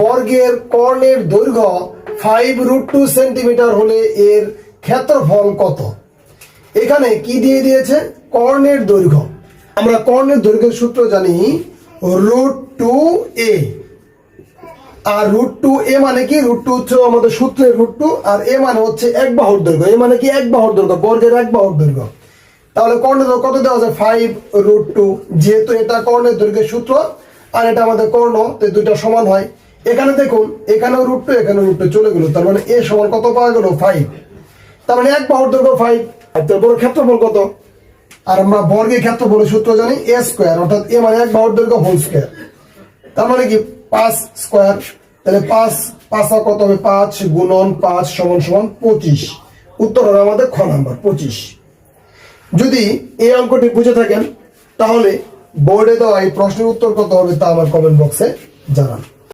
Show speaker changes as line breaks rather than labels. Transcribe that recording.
বর্গের কর্ণের দৈর্ঘ্য ফাইভ রুট টু সেন্টিমিটার হলে এর ক্ষেত্রফল কত? এখানে কি দিয়ে দিয়েছে? কর্ণের দৈর্ঘ্য। আমরা কর্ণের দৈর্ঘ্যের সূত্র জানি রুট টু এ আর রুট টু এ মানে কি? রুট টু হচ্ছে আমাদের সূত্রের রুট টু আর এ মানে হচ্ছে এক বাহুর দৈর্ঘ্য। এ মানে কি? এক বাহুর দৈর্ঘ্য, বর্গের এক বাহুর দৈর্ঘ্য। তাহলে কর্ণের দৈর্ঘ্য কত দেওয়া আছে? ফাইভ রুট টু যেহেতু এটা কর্ণের দৈর্ঘ্যের সূত্র, আর এটা আমাদের কর্ণ, তো দুইটা সমান হয় এখানে দেখুন, এখানেও রুট টু এখানে রুট টু চলে গেল। তার মানে এ সমান কত পাওয়া গেল? ফাইভ তার মানে এক বাহুর দৈর্ঘ্য ফাইভ আর তারপর ক্ষেত্রফল কত? আর আমরা বর্গের ক্ষেত্রফলের সূত্র জানি এ স্কোয়ার অর্থাৎ এ মানে এক বাহুর দৈর্ঘ্য হোল স্কোয়ার তার মানে কি? পাঁচ স্কোয়ার তাহলে পাঁচ, পাঁচা কত হবে? পাঁচ গুণন পাঁচ সমান সমান পঁচিশ। উত্তর হবে আমাদের খ নাম্বার, পঁচিশ। যদি এই অঙ্কটি বুঝে থাকেন, তাহলে বোর্ডে দেওয়া এই প্রশ্নের উত্তর কত হবে তা আমার কমেন্ট বক্সে জানান।